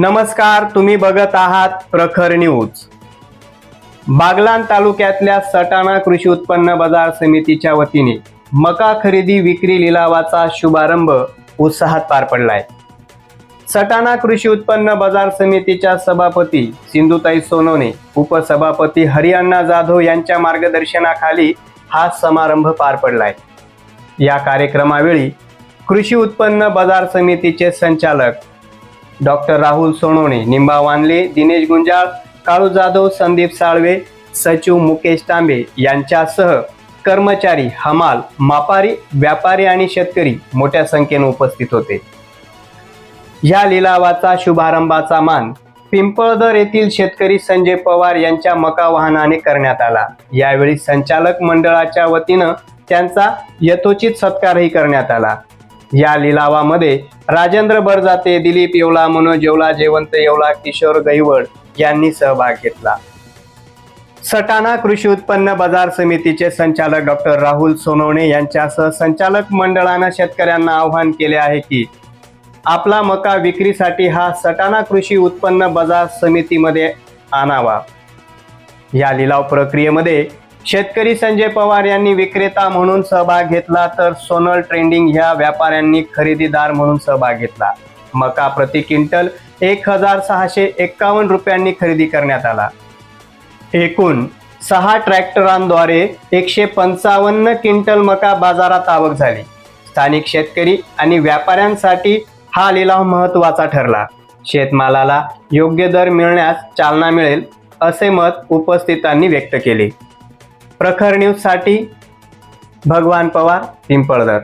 नमस्कार तुम्ही बघत आहात प्रखर न्यूज. बागलान तालुक्यातल्या सटाणा कृषी उत्पन्न बाजार समितीच्या वतीने मका खरेदी विक्री लिलावाचा शुभारंभ उत्साहात पार पडलाय. सटाणा कृषी उत्पन्न बाजार समितीच्या सभापती सिंधुताई सोनवणे उपसभापती हरिअण्णा जाधव यांच्या मार्गदर्शनाखाली हा समारंभ पार पडलाय. या कार्यक्रमावेळी कृषी उत्पन्न बाजार समितीचे संचालक डॉक्टर राहुल सोनवणे निंबा वानले दिनेश गुंजाळ काळू जाधव संदीप साळवे सचिव मुकेश तांबे यांच्यासह कर्मचारी हमाल मापारी व्यापारी आणि शेतकरी मोठ्या संख्येने उपस्थित होते. या लिलावाचा शुभारंभाचा मान पिंपळदर येथील शेतकरी संजय पवार यांच्या मका वाहनाने करण्यात आला. यावेळी संचालक मंडळाच्या वतीनं त्यांचा यथोचित सत्कारही करण्यात आला. या लिलावामध्ये राजेंद्र बरजाते दिलीप येवला मनोज येवला जयवंत येवला किशोर गैवड यांनी सहभाग घेतला. सटाणा कृषी उत्पन्न बाजार समितीचे संचालक डॉक्टर राहुल सोनवणे यांच्यासह संचालक मंडळानं शेतकऱ्यांना आवाहन केले आहे की आपला मका विक्रीसाठी हा सटाणा कृषी उत्पन्न बाजार समितीमध्ये आणावा. या लिलाव प्रक्रियेमध्ये शेतकरी संजय पवार यांनी विक्रेता म्हणून सहभाग घेतला तर सोनल ट्रेंडिंग ह्या व्यापाऱ्यांनी खरेदीदार म्हणून सहभाग घेतला. मका प्रति क्विंटल एक हजार सहाशे एक्कावन्न रुपयांनी खरेदी करण्यात आला. एकूण सहा ट्रॅक्टरांद्वारे एकशे पंचावन्न क्विंटल मका बाजारात आवक झाली. स्थानिक शेतकरी आणि व्यापाऱ्यांसाठी हा लिलाव महत्त्वाचा ठरला. शेतमालाला योग्य दर मिळण्यास चालना मिळेल असे मत उपस्थितांनी व्यक्त केले. प्रखर न्यूजसाठी भगवान पवार पिंपळदर